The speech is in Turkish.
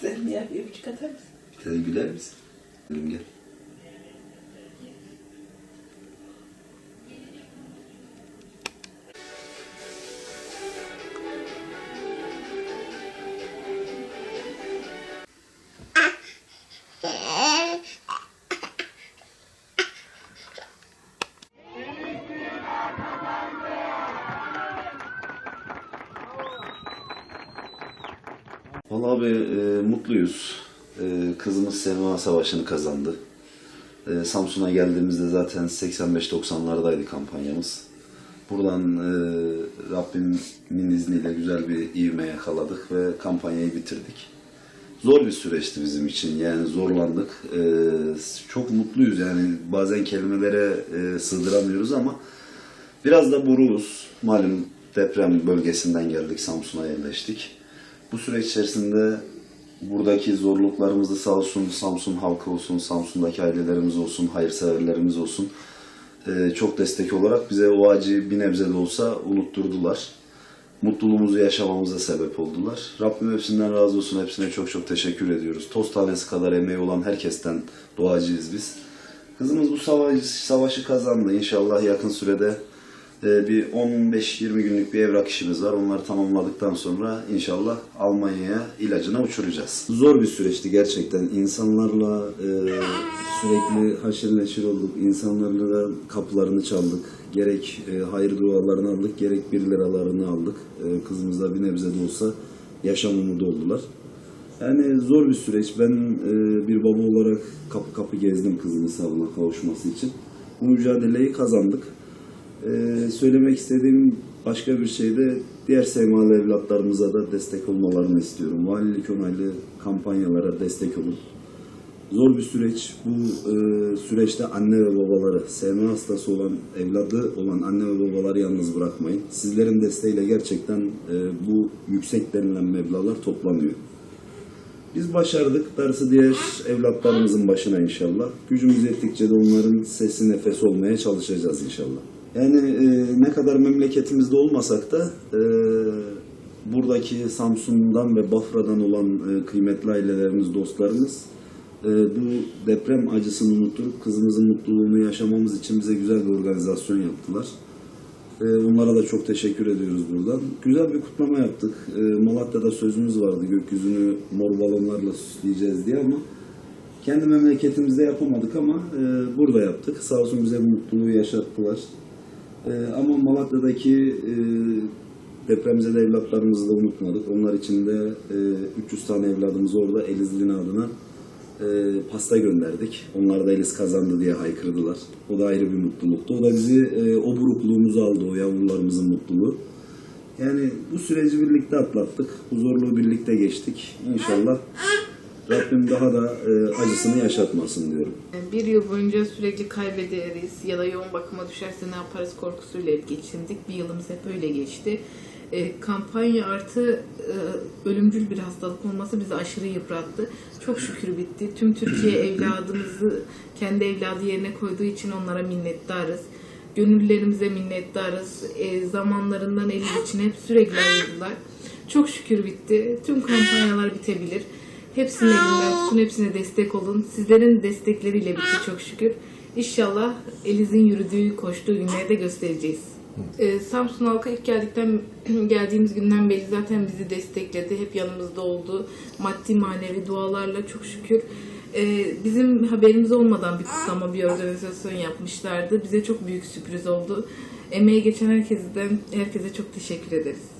Sen ya bir buçuk atar mısın? Bir güler misin? Gülüm gel. Vallahi abi e, mutluyuz. E, kızımız Selma Savaşı'nı kazandı. E, Samsun'a geldiğimizde zaten 85-90'lardaydı kampanyamız. Buradan e, Rabbimin izniyle güzel bir ivme yakaladık ve kampanyayı bitirdik. Zor bir süreçti bizim için yani zorlandık. E, çok mutluyuz yani bazen kelimelere e, sığdıramıyoruz ama biraz da buruğuz. Malum deprem bölgesinden geldik Samsun'a yerleştik. Bu süreç içerisinde buradaki zorluklarımızı sağ olsun Samsun halkı olsun, Samsun'daki ailelerimiz olsun, hayırseverlerimiz olsun e, çok destek olarak bize o acıyı bir nebze de olsa unutturdular. Mutluluğumuzu yaşamamıza sebep oldular. Rabbim hepsinden razı olsun. Hepsine çok çok teşekkür ediyoruz. Toz tanesi kadar emeği olan herkesten duacıyız biz. Kızımız bu savaş, savaşı kazandı. İnşallah yakın sürede bir 15-20 günlük bir evrak işimiz var. Onları tamamladıktan sonra inşallah Almanya'ya ilacına uçuracağız. Zor bir süreçti gerçekten. İnsanlarla e, sürekli haşır neşir olduk. İnsanlarla kapılarını çaldık. Gerek e, hayır dualarını aldık, gerek bir liralarını aldık. E, kızımızla bir nebze de olsa yaşam umudu oldular. Yani zor bir süreç. Ben e, bir baba olarak kapı kapı gezdim kızımın sağlığına kavuşması için. Bu mücadeleyi kazandık. Ee, söylemek istediğim başka bir şey de diğer sevmalı evlatlarımıza da destek olmalarını istiyorum. Valilik onaylı kampanyalara destek olun. Zor bir süreç. Bu e, süreçte anne ve babaları, sevme hastası olan, evladı olan anne ve babaları yalnız bırakmayın. Sizlerin desteğiyle gerçekten e, bu yüksek denilen meblağlar toplanıyor. Biz başardık. Darısı diğer evlatlarımızın başına inşallah. Gücümüz yettikçe de onların sesi nefes olmaya çalışacağız inşallah. Yani e, ne kadar memleketimizde olmasak da e, buradaki Samsun'dan ve Bafra'dan olan e, kıymetli ailelerimiz, dostlarımız e, bu deprem acısını unutturup kızımızın mutluluğunu yaşamamız için bize güzel bir organizasyon yaptılar. E, Onlara da çok teşekkür ediyoruz buradan. Güzel bir kutlama yaptık. E, Malatya'da sözümüz vardı gökyüzünü mor balonlarla süsleyeceğiz diye ama kendi memleketimizde yapamadık ama e, burada yaptık. Sağ bize bu mutluluğu yaşattılar. E, ama Malatya'daki e, depremzede evlatlarımızı da unutmadık. Onlar için de e, 300 tane evladımız orada Elizli'nin adına e, pasta gönderdik. Onlar da Eliz kazandı diye haykırdılar. O da ayrı bir mutluluktu. O da bizi e, o burukluğumuzu aldı, o yavrularımızın mutluluğu. Yani bu süreci birlikte atlattık. Bu zorluğu birlikte geçtik. İnşallah Rabbim daha da e, acısını yaşatmasın diyorum. Bir yıl boyunca sürekli kaybederiz ya da yoğun bakıma düşerse ne yaparız korkusuyla geçindik. Bir yılımız hep öyle geçti. E, kampanya artı e, ölümcül bir hastalık olması bizi aşırı yıprattı. Çok şükür bitti. Tüm Türkiye evladımızı kendi evladı yerine koyduğu için onlara minnettarız. Gönüllerimize minnettarız. E, zamanlarından eli için hep sürekli ayırdılar. Çok şükür bitti. Tüm kampanyalar bitebilir. Hepsinin elinden tutun, hepsine destek olun. Sizlerin destekleriyle bitti çok şükür. İnşallah Eliz'in yürüdüğü, koştuğu günleri de göstereceğiz. Ee, Samsun halkı ilk geldikten geldiğimiz günden beri zaten bizi destekledi. Hep yanımızda oldu. Maddi manevi dualarla çok şükür. Ee, bizim haberimiz olmadan bir kutlama, bir organizasyon yapmışlardı. Bize çok büyük sürpriz oldu. Emeği geçen herkesten, herkese çok teşekkür ederiz.